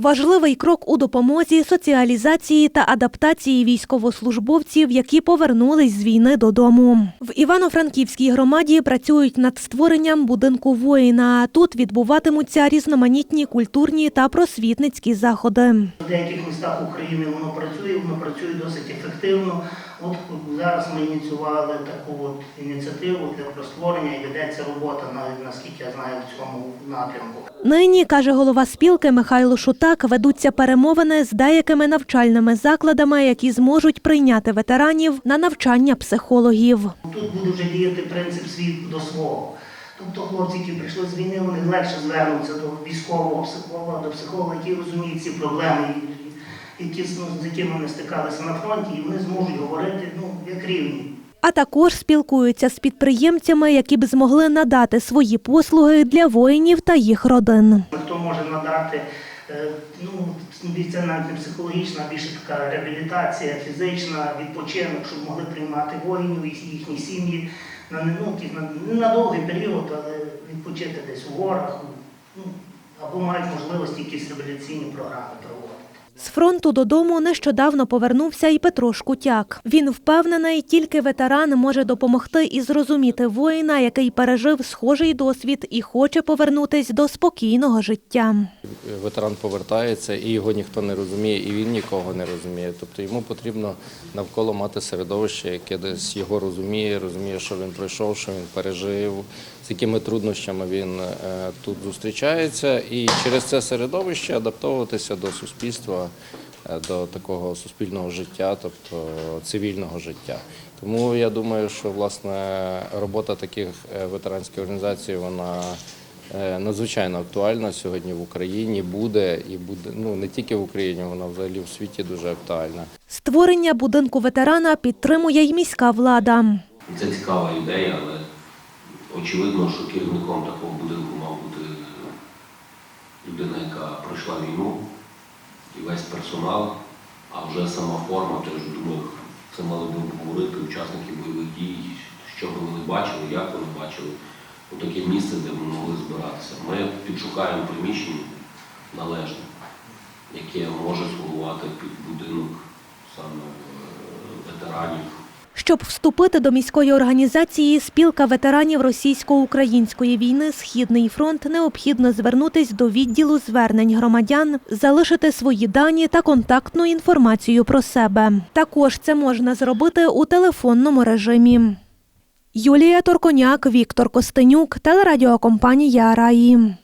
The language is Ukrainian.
Важливий крок у допомозі, соціалізації та адаптації військовослужбовців, які повернулись з війни додому. В Івано-Франківській громаді працюють над створенням будинку воїна. Тут відбуватимуться різноманітні культурні та просвітницькі заходи. В деяких містах України воно працює, воно працює досить ефективно. От зараз ми ініціювали таку от ініціативу для про створення і ведеться робота, наскільки я знаю, в цьому напрямку. Нині, каже голова спілки Михайло Шутак, ведуться перемовини з деякими навчальними закладами, які зможуть прийняти ветеранів на навчання психологів. Тут буде вже діяти принцип світ до свого. Тобто хлопці, які прийшли з війни, вони легше звернуться до військового психолога, до психолога, які розуміють ці проблеми, які, ну, з якими вони стикалися на фронті, і вони зможуть говорити ну, як рівні. А також спілкуються з підприємцями, які б змогли надати свої послуги для воїнів та їх родин. Хто може надати, ну, бійця навіть не психологічна, більше така реабілітація, фізична, відпочинок, щоб могли приймати воїнів і їхні сім'ї на, не- ну, на, не на довгий період, але відпочити десь у горах, ну, або мають можливості якісь реабілітаційні програми проводити. З фронту додому нещодавно повернувся і Петро Шкутяк. Він впевнений, тільки ветеран може допомогти і зрозуміти воїна, який пережив схожий досвід і хоче повернутись до спокійного життя. ветеран повертається і його ніхто не розуміє, і він нікого не розуміє. Тобто йому потрібно навколо мати середовище, яке десь його розуміє, розуміє, що він пройшов, що він пережив, з якими труднощами він е, тут зустрічається, і через це середовище адаптовуватися до суспільства, до такого суспільного життя, тобто цивільного життя. Тому я думаю, що власне робота таких е, ветеранських організацій вона е, надзвичайно актуальна сьогодні в Україні буде і буде ну не тільки в Україні, вона взагалі в світі дуже актуальна. Створення будинку ветерана підтримує й міська влада. Це цікава ідея, але очевидно, що керівником такого будинку мав бути людина, яка пройшла війну, і весь персонал, а вже сама форма, теж думаю, це мали б обговорити учасники бойових дій, що вони бачили, як вони бачили. у таке місце, де ми могли збиратися. Ми підшукаємо приміщення належне, яке може слугувати під будинок саме е, ветеранів. Щоб вступити до міської організації спілка ветеранів російсько-української війни Східний фронт необхідно звернутись до відділу звернень громадян, залишити свої дані та контактну інформацію про себе. Також це можна зробити у телефонному режимі. Юлія Торконяк, Віктор Костенюк, телерадіокомпанія Раї.